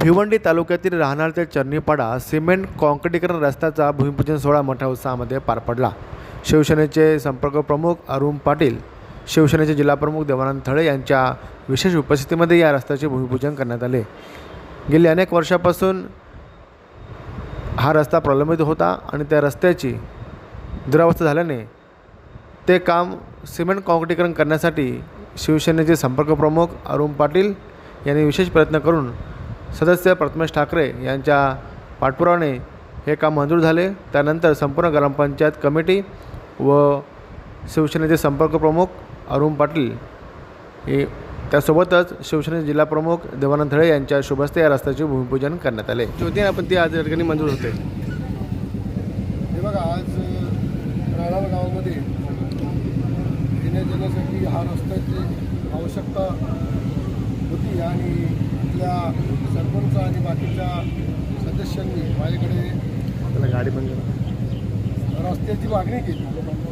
भिवंडी तालुक्यातील राहणार ते सिमेंट कॉन्क्रिटीकरण रस्त्याचा भूमिपूजन सोहळा मोठ्या उत्साहामध्ये पार पडला. शिवसेनेचे संपर्क प्रमुख अरुण पाटील शिवसेनेचे जिल्हाप्रमुख देवानंद थळे यांच्या विशेष उपस्थितीमध्ये या रस्त्याचे भूमिपूजन करण्यात आले. गेली अनेक वर्षापासून हा रस्ता प्रलंबित होता आणि त्या रस्त्याची दुरावस्था झाल्याने ते काम सिमेंट कॉन्क्रिटीकरण करण्यासाठी शिवसेनेचे संपर्क प्रमुख अरुण पाटील यांनी विशेष प्रयत्न करून सदस्य प्रथमेश ठाकरे यांच्या पाठपुराने हे काम मंजूर झाले. त्यानंतर संपूर्ण ग्रामपंचायत कमिटी व शिवसेनेचे संपर्क प्रमुख अरुण पाटील हे त्यासोबतच शिवसेनेचे जिल्हाप्रमुख देवानंद थळे यांच्या शुभस्ते या रस्त्याचे भूमिपूजन करण्यात आले. ज्योती आपण ते आज या ठिकाणी मंजूर होते हे बघा आज राणाळ गावामध्ये येण्या जाण्यासाठी हा रस्त्याची आवश्यकता होती आणि इथल्या सरपंच आणि बाकीच्या सदस्यांनी माझ्याकडे आपल्याला गाडी बंद. रस्त्याची मागणी केली.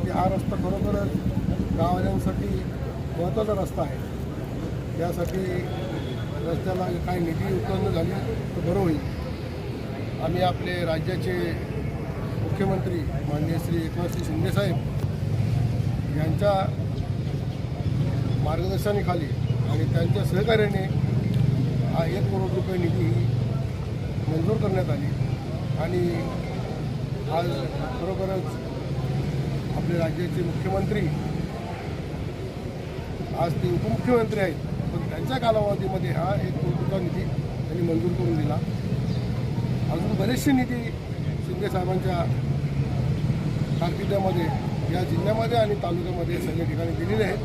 की हा रस्ता खरोखरच गाववाल्यांसाठी महत्त्वाचा रस्ता आहे. यासाठी रस्त्याला काही निधी उत्पन्न झाली तर बरं होईल. आम्ही आपले राज्याचे मुख्यमंत्री माननीय श्री एकनाथजी शिंदेसाहेब यांच्या मार्गदर्शनाखाली आणि त्यांच्या सहकार्याने हा एक करोड रुपये निधी मंजूर करण्यात आली. आणि आज खरोखरच आपले राज्याचे मुख्यमंत्री आज ते उपमुख्यमंत्री आहेत पण त्यांच्या कालावधीमध्ये हा एक कोटीचा निधी त्यांनी मंजूर करून दिला. अजून बरेचसे निधी शिंदेसाहेबांच्या कारकिर्दीमध्ये या जिल्ह्यामध्ये आणि तालुक्यामध्ये सगळ्या ठिकाणी दिलेले आहेत.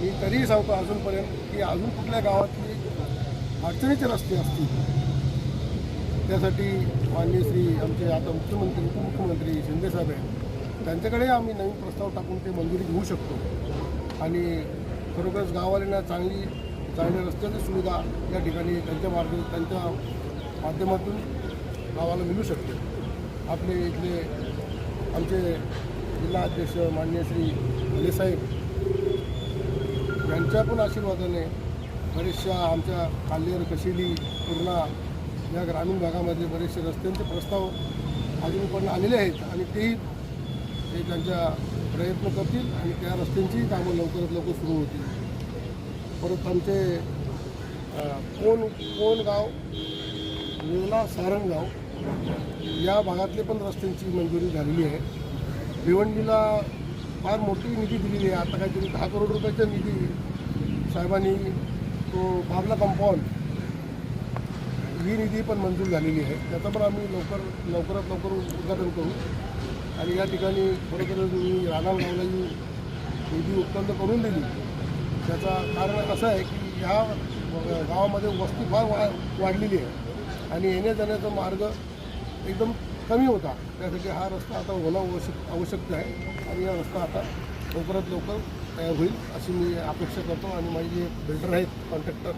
मी तरीही सांगतो अजूनपर्यंत की अजून कुठल्या गावातली अडचणीचे रस्ते असतील. त्यासाठी माननीय श्री आमचे आता मुख्यमंत्री उपमुख्यमंत्री शिंदेसाहेब आहेत. त्यांच्याकडे आम्ही नवीन प्रस्ताव टाकून ते मंजुरी घेऊ शकतो. आणि खरोखरच गाववाल्यांना चांगली चांगल्या रस्त्याची सुविधा या ठिकाणी त्यांच्या मार्ग त्यांच्या माध्यमातून गावाला मिळू शकते. आपले इथले आमचे जिल्हा अध्यक्ष माननीय श्री भलेसाहेब यांच्या पण आशीर्वादाने बरेचशा आमच्या काल्हेर कशिली पूर्णा या ग्रामीण भागामध्ये बरेचसे रस्त्यांचे प्रस्ताव अजूनपर्यंत आलेले आहेत आणि तेही ते त्यांच्या प्रयत्न करतील आणि त्या रस्त्यांचीही कामं लवकरात लवकर सुरू होतील. परत आमचे कोण कोण गाव? वेवला सारंगगाव. या भागातले पण रस्त्यांची मंजुरी झालेली आहे. भिवंडीला फार मोठी निधी दिलेली आहे. आता काहीतरी दहा करोड रुपयाचा निधी साहेबांनी तो बाबला कंपाऊंड. ही निधी पण मंजूर झालेली आहे. त्याचं पण आम्ही लवकर लवकरात लवकर उद्घाटन करू. आणि या ठिकाणी खरोखर तुम्ही रानाळ गावला ही निधी उत्पन्न करून दिली. त्याचा कारण असं आहे की ह्या गावामध्ये वस्ती फार वा वाढलेली आहे. आणि येण्या जाण्याचा मार्ग एकदम कमी होता. त्यासाठी हा रस्ता आता होणं आवश्यक आवश्यक आहे. आणि हा रस्ता आता लवकरात लवकर तयार होईल अशी मी अपेक्षा करतो आणि माझे जे बिल्डर आहेत कॉन्ट्रॅक्टर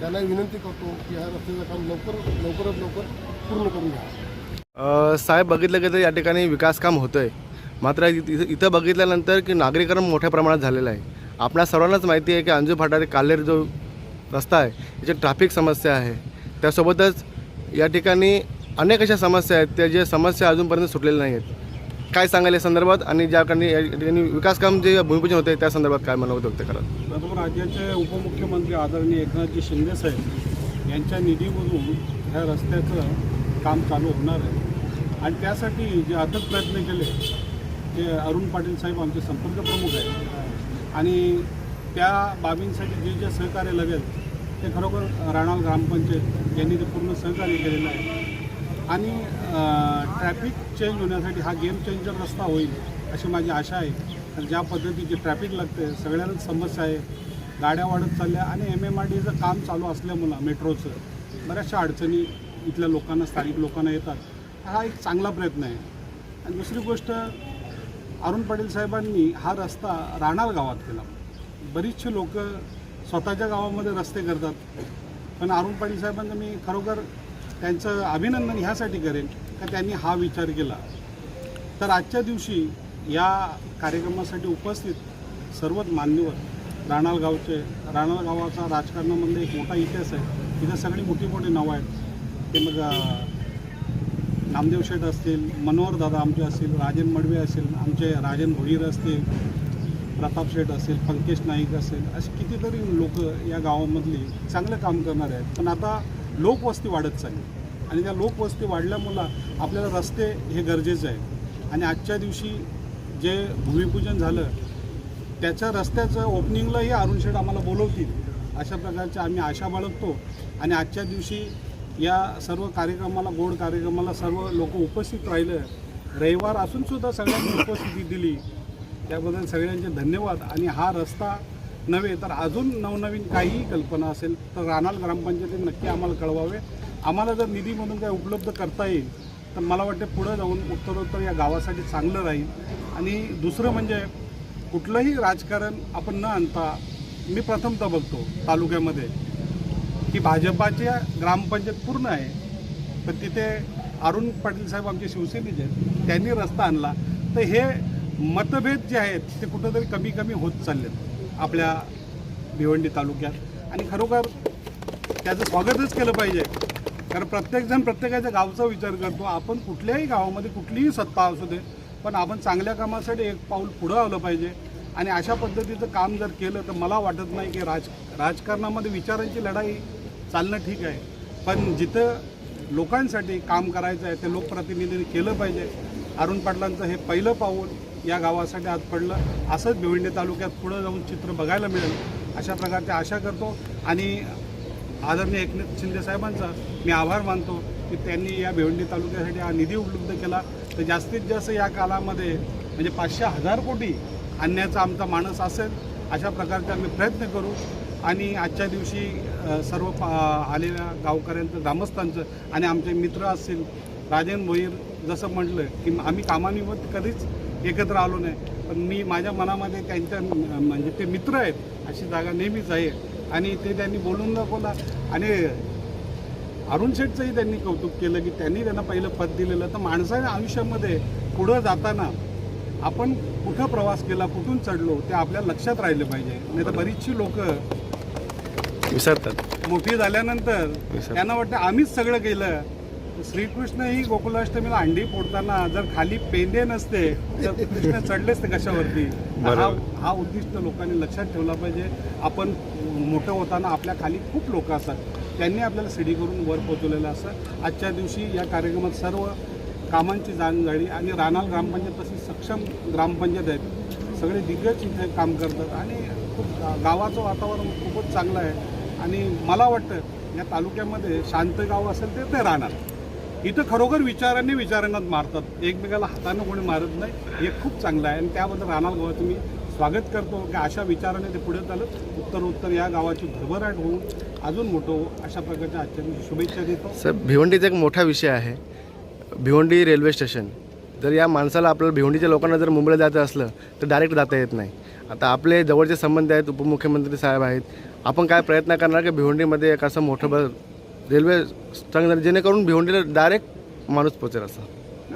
त्याला विनंती करतो की ह्या रस्त्याचं काम लवकर लवकरात लवकर पूर्ण करून घ्या. साहेब बघितलं की तर या ठिकाणी विकास काम होतं आहे मात्र इथं इथं बघितल्यानंतर की नागरीकरण मोठ्या प्रमाणात झालेलं आहे. आपल्या सर्वांनाच माहिती आहे की अंजू फाटा कालेर जो रस्ता आहे याची ट्रॅफिक समस्या आहे. त्यासोबतच या ठिकाणी अनेक अशा समस्या आहेत त्या ज्या समस्या अजूनपर्यंत सुटलेल्या नाही आहेत काय सांगाल या संदर्भात? आणि ज्या ठिकाणी विकासकाम विकास काम जे भूमिपूजन होते त्या संदर्भात काय मनोगत व्यक्त करा प्रथम राज्याचे उपमुख्यमंत्री आदरणीय एकनाथजी शिंदेसाहेब यांच्या निधीमधून ह्या रस्त्याचं काम चालू होणार आहे. आणि त्यासाठी जे अथक प्रयत्न केले ते अरुण पाटील साहेब आमचे संपर्क प्रमुख आहेत. आणि त्या बाबींसाठी जे जे सहकार्य लागेल ते खरोखर राणाल ग्रामपंचायत यांनी ते पूर्ण सहकार्य केलेलं आहे. आणि ट्रॅफिक चेंज होण्यासाठी हा गेम चेंजर रस्ता होईल अशी माझी आशा आहे. तर ज्या पद्धतीची ट्रॅफिक लागते सगळ्यांनाच समस्या आहे. गाड्या वाढत चालल्या आणि एम एम आर डीचं काम चालू असल्यामुळं मेट्रोचं बऱ्याचशा अडचणी इथल्या लोकांना स्थानिक लोकांना येतात. हा एक चांगला प्रयत्न आहे. आणि दुसरी गोष्ट अरुण पाटील साहेबांनी हा रस्ता राहणार गावात केला. बरीचशी लोक स्वतःच्या गावामध्ये रस्ते करतात. पण अरुण पाटील साहेबांचं मी खरोखर त्यांचं अभिनंदन ह्यासाठी करेन का त्यांनी हा विचार केला? तर आजच्या दिवशी या कार्यक्रमासाठी उपस्थित सर्वच मान्यवर राणाल गावचे राणाल गावाचा राजकारणामध्ये म्हणजे एक मोठा इतिहास आहे. तिथं सगळी मोठी मोठी नावं आहेत. ते मग नामदेव शेठ असतील मनोहर दादा आमचे असतील राजन मडवे असतील आमचे राजन भोईर असतील प्रताप शेठ असेल पंकेश नाईक असेल असे कितीतरी लोक या गावामधली चांगलं काम करणार आहेत. पण आता लोकवस्ती वाढत चालली. आणि त्या लोकवस्ती वाढल्यामुळं आपल्याला रस्ते हे गरजेचे आहे आणि आजच्या दिवशी जे भूमिपूजन झालं त्याच्या रस्त्याचं ओपनिंगलाही अरुण शेठ आम्हाला बोलवतील अशा प्रकारच्या आम्ही आशा बाळगतो. आणि आजच्या दिवशी या सर्व कार्यक्रमाला गोड कार्यक्रमाला सर्व लोक उपस्थित राहिलं. रविवार असूनसुद्धा सगळ्यांनी उपस्थिती दिली. त्याबद्दल सगळ्यांचे धन्यवाद. आणि हा रस्ता नव्हे तर अजून नवनवीन काहीही कल्पना असेल तर रानाल ग्रामपंचायतीने नक्की आम्हाला कळवावे. आम्हाला जर निधीमधून काय उपलब्ध करता येईल तर मला वाटते पुढं जाऊन उत्तरोत्तर या गावासाठी चांगलं राहील. आणि दुसरं म्हणजे कुठलंही राजकारण आपण न आणता मी प्रथमतः बघतो तालुक्यामध्ये की भाजपाच्या ग्रामपंचायत पूर्ण आहे. पण तिथे अरुण पाटील साहेब आमचे शिवसेनेचे आहेत त्यांनी रस्ता आणला. तर हे मतभेद जे आहेत ते कुठंतरी कमी कमी होत चाललेत. आपल्या भिवंडी तालुक्यात. आणि खरोखर त्याचं स्वागतच केलं पाहिजे. कारण प्रत्येकजण प्रत्येकाच्या गावचा विचार करतो आपण कुठल्याही गावामध्ये कुठलीही सत्ता असू दे पण आपण चांगल्या कामासाठी एक पाऊल पुढं आलं पाहिजे. आणि अशा पद्धतीचं काम जर केलं तर मला वाटत नाही की राज राजकारणामध्ये विचारांची लढाई चालणं ठीक आहे. पण जिथं लोकांसाठी काम करायचं आहे ते लोकप्रतिनिधींनी केलं पाहिजे. अरुण पाटलांचं हे पहिलं पाऊल या गावासाठी आज पडलं. असंच भिवंडी तालुक्यात पुढं जाऊन चित्र बघायला मिळेल. अशा प्रकारची आशा करतो. आणि आदरणीय एकनाथ शिंदे साहेबांचा मी आभार मानतो की त्यांनी या भिवंडी तालुक्यासाठी हा निधी उपलब्ध केला. तर जास्तीत जास्त या कालामध्ये म्हणजे पाचशे हजार कोटी आणण्याचा आमचा माणस असेल अशा प्रकारचे आम्ही प्रयत्न करू. आणि आजच्या दिवशी सर्व पा आलेल्या गावकऱ्यांचं ग्रामस्थांचं आणि आमचे मित्र असतील राजेन भोईर जसं म्हटलं की आम्ही कामानिमित्त कधीच एकत्र आलो नाही. पण मी माझ्या मनामध्ये त्यांच्या म्हणजे ते मित्र आहेत अशी जागा नेहमीच आहे. आणि ते त्यांनी बोलून दाखवला. आणि अरुण शेठचंही त्यांनी कौतुक केलं की त्यांनी त्यांना पहिलं पद दिलेलं. तर माणसाच्या आयुष्यामध्ये पुढं जाताना आपण कुठं प्रवास केला कुठून चढलो ते आपल्या लक्षात राहिलं पाहिजे. नाही तर बरीचशी लोक विसरतात. मोठी झाल्यानंतर. त्यांना वाटतं आम्हीच सगळं केलं. श्रीकृष्ण ही गोकुलाष्टमीला अंडी फोडताना जर खाली पेंदे नसते तर कृष्ण चढलेच ते कशावरती? हा. हा उद्दिष्ट लोकांनी लक्षात ठेवला पाहिजे. आपण मोठं होताना आपल्या खाली खूप लोक असतात. त्यांनी आपल्याला सिडी करून वर पोचवलेलं असतं. आजच्या दिवशी या कार्यक्रमात सर्व कामांची जाण झाली आणि रानाल ग्रामपंचायत तशी सक्षम ग्रामपंचायत आहेत. सगळे दिग्गज इथे काम करतात आणि खूप गावाचं वातावरण खूपच चांगलं आहे. आणि मला वाटतं या तालुक्यामध्ये शांत गाव असेल ते ते राहणार. इथं खरोखर विचारांनी विचारांनाच मारतात. एकमेकाला हातानं कोणी मारत नाही. हे खूप चांगलं आहे. आणि त्याबद्दल राहणार गावाचं मी स्वागत करतो. की अशा विचाराने ते पुढे चालत उत्तर उत्तर या गावाची भरभराट होऊन अजून मोठं हो अशा प्रकारच्या आजच्या शुभेच्छा देतो. सर भिवंडीचा एक मोठा विषय आहे. Bhiwandi railway station. जर या माणसाला आपल्याला भिवंडीच्या लोकांना जर मुंबईला जायचं असलं तर डायरेक्ट जाता येत नाही. आता आपले जवळचे संबंध आहेत उपमुख्यमंत्री साहेब आहेत. आपण काय प्रयत्न करणार की भिवंडीमध्ये एक असं मोठं ब रेल्वे चांगलं जेणेकरून भिवंडीला डायरेक्ट माणूस पोचेल असा.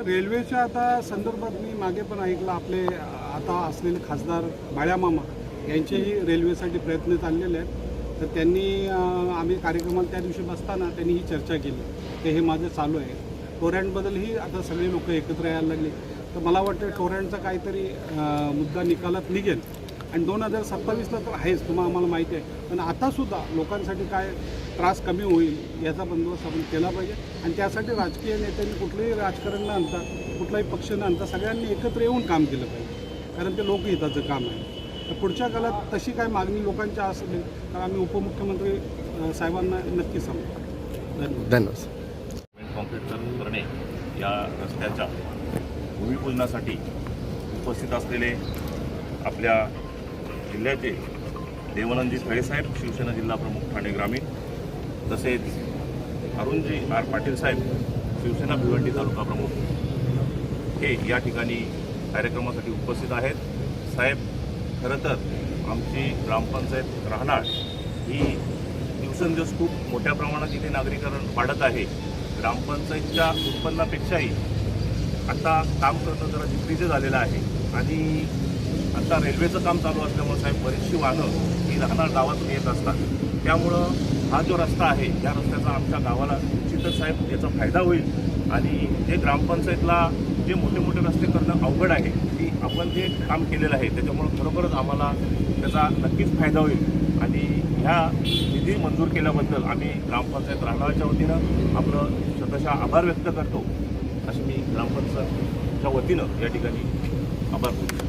रेल्वेच्या आता संदर्भात मी मागे पण ऐकलं आपले आता असलेले खासदार बाळ्यामामा यांचेही रेल्वेसाठी प्रयत्न चाललेले आहेत. तर त्यांनी आम्ही कार्यक्रमाला त्या दिवशी बसताना त्यांनी ही चर्चा केली. की हे माझं चालू आहे. टोरँटबद्दलही आता सगळे लोक एकत्र यायला लागले. तर मला वाटतं टोरँटचा काहीतरी मुद्दा निकालात निघेल. आणि दोन हजार सत्तावीसला तर आहेच तुम्हाला आम्हाला माहिती आहे. पण आतासुद्धा लोकांसाठी काय त्रास कमी होईल याचा बंदोबस्त आपण केला पाहिजे. आणि त्यासाठी राजकीय नेत्यांनी कुठलंही राजकारण न आणता कुठलाही पक्ष न आणता सगळ्यांनी एकत्र येऊन काम केलं पाहिजे. कारण ते लोकहिताचं काम आहे. तर पुढच्या काळात तशी काय मागणी लोकांच्या असेल तर आम्ही उपमुख्यमंत्री साहेबांना नक्की सांगू. धन्यवाद. धन्यवाद कॉन्क्रीट करणे या रस्त्याच्या भूमिपूजनासाठी उपस्थित असलेले आपल्या जिल्ह्याचे देवानंदजी थळेसाहेब शिवसेना जिल्हा प्रमुख ठाणे ग्रामीण तसेच अरुणजी आर पाटील साहेब शिवसेना भिवंडी तालुका प्रमुख हे या ठिकाणी कार्यक्रमासाठी उपस्थित आहेत. साहेब खरं तर आमची ग्रामपंचायत राहणार ही दिवसेंदिवस खूप मोठ्या प्रमाणात इथे नागरीकरण वाढत आहे. ग्रामपंचायतच्या उत्पन्नापेक्षाही आता काम करणं जरा जिकरीचं झालेलं आहे. आणि आता रेल्वेचं काम चालू असल्यामुळे साहेब बरीचशी वाहनं ही राहणार गावातून येत असतात. त्यामुळं हा जो रस्ता आहे या रस्त्याचा आमच्या गावाला निश्चितच साहेब याचा फायदा होईल. आणि जे ग्रामपंचायतला जे मोठे मोठे रस्ते करणं अवघड आहे की आपण जे काम केलेलं आहे त्याच्यामुळं खरोखरच आम्हाला त्याचा नक्कीच फायदा होईल. आणि ह्या निधी मंजूर केल्याबद्दल आम्ही ग्रामपंचायत राहण्याच्या वतीनं आपलं स्वतःशा आभार व्यक्त करतो. असं मी ग्रामपंचायतच्या वतीनं या ठिकाणी आभार बोलतो